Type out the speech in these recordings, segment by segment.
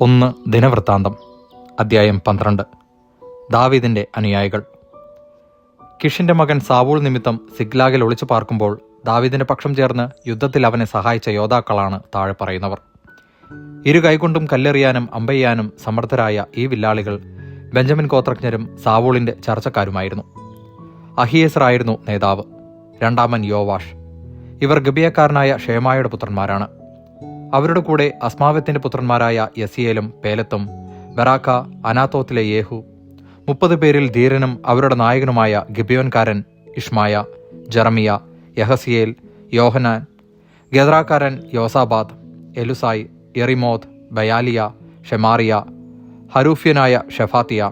ഒന്ന് ദിനവൃത്താന്തം അദ്ധ്യായം പന്ത്രണ്ട്. ദാവീദിന്റെ അനുയായികൾ. കിഷിന്റെ മകൻ സാവൂൾ നിമിത്തം സിഗ്ലാഗിൽ ഒളിച്ചു പാർക്കുമ്പോൾ ദാവീദിന്റെ പക്ഷം ചേർന്ന് യുദ്ധത്തിൽ അവനെ സഹായിച്ച യോദ്ധാക്കളാണ് താഴെ പറയുന്നവർ. ഇരു കൈകൊണ്ടും കല്ലെറിയാനും അമ്പയ്യാനും സമർത്ഥരായ ഈ വില്ലാളികൾ ബെഞ്ചമിൻ ഗോത്രജ്ഞരും സാവൂളിന്റെ ചർച്ചക്കാരുമായിരുന്നു. അഹിയേസർ ആയിരുന്നു നേതാവ് രണ്ടാമൻ യോവാഷ്. ഇവർ ഗബിയക്കാരനായ ഷേമായുടെ പുത്രന്മാരാണ്. അവരുടെ കൂടെ അസ്മാവത്തിന്റെ പുത്രന്മാരായ യസിയേലും പേലത്തും ബറാക്ക അനാത്തോത്തിലെ യേഹു മുപ്പത് പേരിൽ ധീരനും അവരുടെ നായകനുമായ ഗിബിയോൻകാരൻ Ishmaiah Jeremiah Jahaziel Johanan ഗദ്രാക്കാരൻ Jozabad Eluzai Jerimoth Bealiah Shemariah ഹരൂഫ്യനായ Shephatiah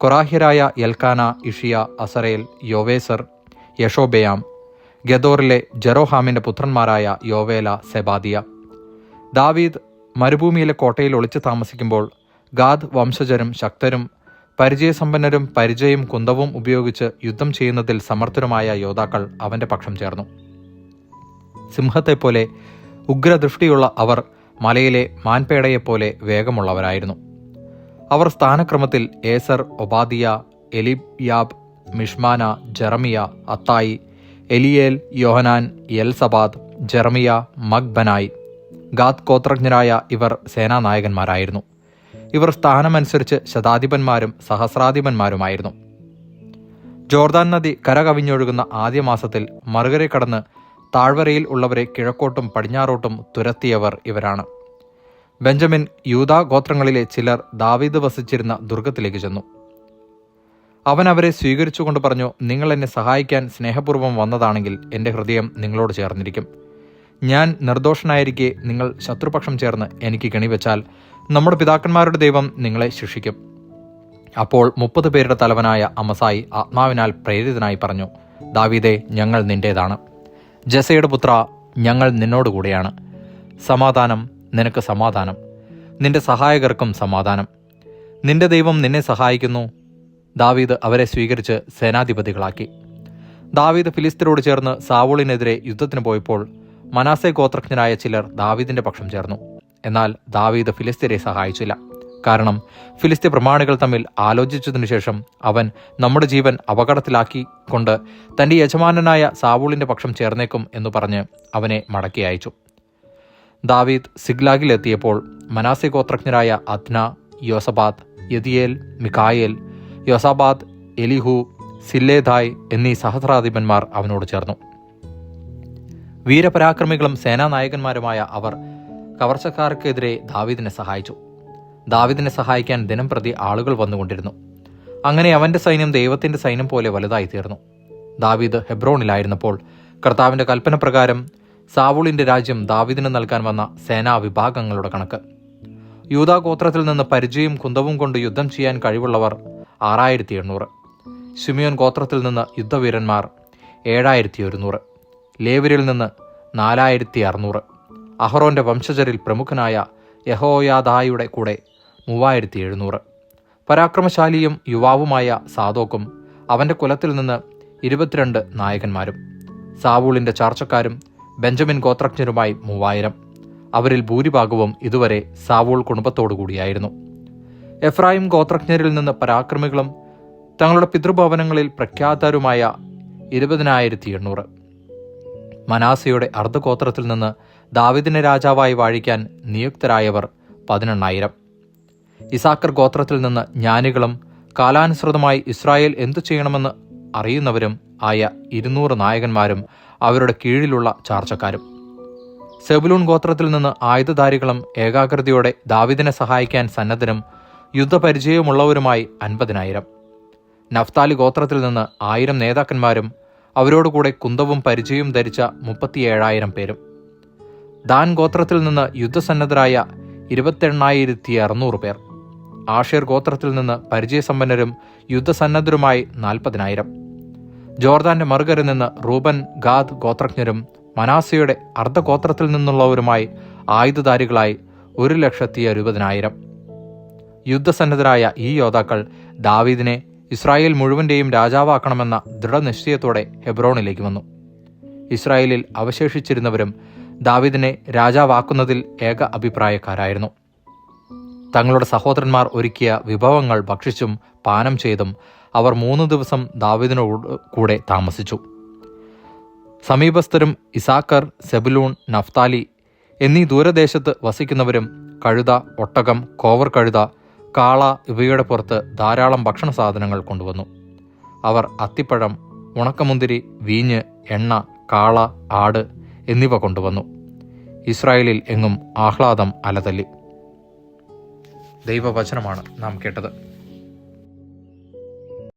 കൊറാഹ്യരായ Elkanah Isshiah Azarel Joezer Jashobeam ഗദോറിലെ ജെറോഹാമിന്റെ പുത്രന്മാരായ യോവേല സെബാദിയ ദാവീദ് മരുഭൂമിയിലെ കോട്ടയിൽ ഒളിച്ചു താമസിക്കുമ്പോൾ ഗാദ് വംശജരും ശക്തരും പരിചയസമ്പന്നരും പരിചയം കുന്തവും ഉപയോഗിച്ച് യുദ്ധം ചെയ്യുന്നതിൽ സമർത്ഥരുമായ യോദ്ധാക്കൾ അവന്റെ പക്ഷം ചേർന്നു. സിംഹത്തെപ്പോലെ ഉഗ്രദൃഷ്ടിയുള്ള അവർ മലയിലെ മാൻപേടയെപ്പോലെ വേഗമുള്ളവരായിരുന്നു. അവർ സ്ഥാനക്രമത്തിൽ Ezer Obadiah Eliab Mishmannah Jeremiah Attai Eliel Johanan Elzabad Jeremiah Machbannai. Gad ഗോത്രജ്ഞരായ ഇവർ സേനാനായകന്മാരായിരുന്നു. ഇവർ സ്ഥാനമനുസരിച്ച് ശതാധിപന്മാരും സഹസ്രാധിപന്മാരുമായിരുന്നു. ജോർദാൻ നദി കരകവിഞ്ഞൊഴുകുന്ന ആദ്യ മാസത്തിൽ മറുകരെ കടന്ന് താഴ്വരയിൽ ഉള്ളവരെ കിഴക്കോട്ടും പടിഞ്ഞാറോട്ടും തുരത്തിയവർ ഇവരാണ്. ബെഞ്ചമിൻ യൂതാ ഗോത്രങ്ങളിലെ ചിലർ ദാവീദ് വസിച്ചിരുന്ന ദുർഗത്തിലേക്ക് ചെന്നു. അവൻ അവരെ സ്വീകരിച്ചുകൊണ്ട് പറഞ്ഞു നിങ്ങൾ എന്നെ സഹായിക്കാൻ സ്നേഹപൂർവം വന്നതാണെങ്കിൽ എന്റെ ഹൃദയം നിങ്ങളോട് ചേർന്നിരിക്കും. ഞാൻ നിർദോഷനായിരിക്കെ നിങ്ങൾ ശത്രുപക്ഷം ചേർന്ന് എനിക്ക് കെണിവെച്ചാൽ നമ്മുടെ പിതാക്കന്മാരുടെ ദൈവം നിങ്ങളെ ശിക്ഷിക്കും. അപ്പോൾ മുപ്പത് പേരുടെ തലവനായ അമസായി ആത്മാവിനാൽ പ്രേരിതനായി പറഞ്ഞു ദാവീദേ ഞങ്ങൾ നിന്റേതാണ്. ജസയുടെ പുത്ര ഞങ്ങൾ നിന്നോടുകൂടെയാണ് സമാധാനം നിനക്ക് സമാധാനം. നിന്റെ സഹായകർക്കും സമാധാനം. നിന്റെ ദൈവം നിന്നെ സഹായിക്കുന്നു. ദാവീദ് അവരെ സ്വീകരിച്ച് സേനാധിപതികളാക്കി. ദാവീദ് ഫിലിസ്തരോട് ചേർന്ന് സാവോളിനെതിരെ യുദ്ധത്തിന് പോയപ്പോൾ മനാസെ ഗോത്രജ്ഞനായ ചിലർ ദാവീദിന്റെ പക്ഷം ചേർന്നു. എന്നാൽ ദാവീദ് ഫിലിസ്തീനെ സഹായിച്ചില്ല. കാരണം ഫിലിസ്തീൻ പ്രമാണികൾ തമ്മിൽ ആലോചിച്ചതിനു ശേഷം അവൻ നമ്മുടെ ജീവൻ അപകടത്തിലാക്കി കൊണ്ട് തന്റെ യജമാനനായ സാവൂളിന്റെ പക്ഷം ചേർന്നേക്കും എന്ന് പറഞ്ഞ് അവനെ മടക്കി അയച്ചു. ദാവീദ് സിഗ്ലാഗിലെത്തിയപ്പോൾ മനാസെ ഗോത്രജ്ഞരായ അദ്ന യോസബാദ് യദിയേൽ മിക്കായേൽ യോസാബാദ് എലിഹു സില്ലേദായ് എന്നീ സഹസ്രാധിപന്മാർ അവനോട് ചേർന്നു. വീരപരാക്രമികളും സേനാനായകന്മാരുമായ അവർ കവർച്ചക്കാർക്കെതിരെ ദാവീദിനെ സഹായിച്ചു. ദാവിദിനെ സഹായിക്കാൻ ദിനം പ്രതി ആളുകൾ വന്നുകൊണ്ടിരുന്നു. അങ്ങനെ അവന്റെ സൈന്യം ദൈവത്തിന്റെ സൈന്യം പോലെ വലുതായി തീർന്നു ദാവീദ് ഹെബ്രോണിലായിരുന്നപ്പോൾ കർത്താവിന്റെ കൽപ്പന പ്രകാരം സാവൂളിന്റെ രാജ്യം ദാവീദിന് നൽകാൻ വന്ന സേനാ വിഭാഗങ്ങളുടെ കണക്ക്. യൂതാ ഗോത്രത്തിൽ നിന്ന് പരിചയം കുന്തവും കൊണ്ട് യുദ്ധം ചെയ്യാൻ കഴിവുള്ളവർ ആറായിരത്തി എണ്ണൂറ്. ശിമിയോൻ ഗോത്രത്തിൽ നിന്ന് യുദ്ധവീരന്മാർ ഏഴായിരത്തി ഒരുന്നൂറ്. ലേവരിൽ നിന്ന് നാലായിരത്തി അറുന്നൂറ് അഹ്റോന്റെ വംശജരിൽ പ്രമുഖനായ യഹോയാദായുടെ കൂടെ മൂവായിരത്തി എഴുന്നൂറ് പരാക്രമശാലിയും യുവാവുമായ സാദോക്കും അവന്റെ കുലത്തിൽ നിന്ന് ഇരുപത്തിരണ്ട് നായകന്മാരും സാവൂളിന്റെ ചാർച്ചക്കാരും ബെഞ്ചമിൻ ഗോത്രജ്ഞരുമായി മൂവായിരം. അവരിൽ ഭൂരിഭാഗവും ഇതുവരെ സാവൂൾ കുടുംബത്തോടു കൂടിയായിരുന്നു. എഫ്രായിം ഗോത്രജ്ഞരിൽ നിന്ന് പരാക്രമികളും തങ്ങളുടെ പിതൃഭവനങ്ങളിൽ പ്രഖ്യാതരുമായ ഇരുപതിനായിരത്തി എണ്ണൂറ് മനാസയുടെ അർദ്ധഗോത്രത്തിൽ നിന്ന് ദാവിദിനെ രാജാവായി വാഴിക്കാൻ നിയുക്തരായവർ പതിനെണ്ണായിരം. ഇസാക്കർ ഗോത്രത്തിൽ നിന്ന് ജ്ഞാനികളും കാലാനുസൃതമായി ഇസ്രായേൽ എന്തു ചെയ്യണമെന്ന് അറിയുന്നവരും ആയ ഇരുന്നൂറ് നായകന്മാരും അവരുടെ കീഴിലുള്ള ചാർച്ചക്കാരും. സെബുലൂൺ ഗോത്രത്തിൽ നിന്ന് ആയുധധാരികളും ഏകാഗ്രതയോടെ ദാവിദിനെ സഹായിക്കാൻ സന്നദ്ധരും യുദ്ധപരിചയമുള്ളവരുമായി അൻപതിനായിരം. നഫ്താലി ഗോത്രത്തിൽ നിന്ന് ആയിരം നേതാക്കന്മാരും അവരോടുകൂടെ കുന്തവും പരിചയവും ധരിച്ച മുപ്പത്തിയേഴായിരം പേരും. ദാൻ ഗോത്രത്തിൽ നിന്ന് യുദ്ധസന്നദ്ധരായ ഇരുപത്തെണ്ണായിരത്തി അറുന്നൂറ് പേർ. ആഷേർ ഗോത്രത്തിൽ നിന്ന് പരിചയസമ്പന്നരും യുദ്ധസന്നദ്ധരുമായി നാൽപ്പതിനായിരം. ജോർദാന്റെ മറുകരിൽ നിന്ന് റൂബൻ ഗാദ് ഗോത്രജ്ഞരും മനാസയുടെ അർദ്ധഗോത്രത്തിൽ നിന്നുള്ളവരുമായി ആയുധധാരികളായി ഒരു ലക്ഷത്തി അറുപതിനായിരം യുദ്ധസന്നദ്ധരായ ഈ യോദ്ധാക്കൾ ദാവീദിനെ ഇസ്രായേൽ മുഴുവന്റെയും രാജാവാക്കണമെന്ന ദൃഢനിശ്ചയത്തോടെ ഹെബ്രോണിലേക്ക് വന്നു. ഇസ്രായേലിൽ അവശേഷിച്ചിരുന്നവരും ദാവിദിനെ രാജാവാക്കുന്നതിൽ ഏക അഭിപ്രായക്കാരായിരുന്നു. തങ്ങളുടെ സഹോദരന്മാർ ഒരുക്കിയ വിഭവങ്ങൾ ഭക്ഷിച്ചും പാനം ചെയ്തും അവർ മൂന്ന് ദിവസം ദാവിദിനോട് കൂടെ താമസിച്ചു. സമീപസ്ഥരും ഇസാക്കർ സെബുലൂൺ നഫ്താലി എന്നീ ദൂരദേശത്ത് വസിക്കുന്നവരും കഴുത ഒട്ടകം കോവർ കഴുത കാള ഇവയുടെ പുറത്ത് ധാരാളം ഭക്ഷണ സാധനങ്ങൾ കൊണ്ടുവന്നു. അവർ അത്തിപ്പഴം ഉണക്കമുന്തിരി വീഞ്ഞ് എണ്ണ കാള ആട് എന്നിവ കൊണ്ടുവന്നു. ഇസ്രായേലിൽ എങ്ങും ആഹ്ലാദം അലതല്ലി. ദൈവവചനമാണ് നാം കേട്ടത്.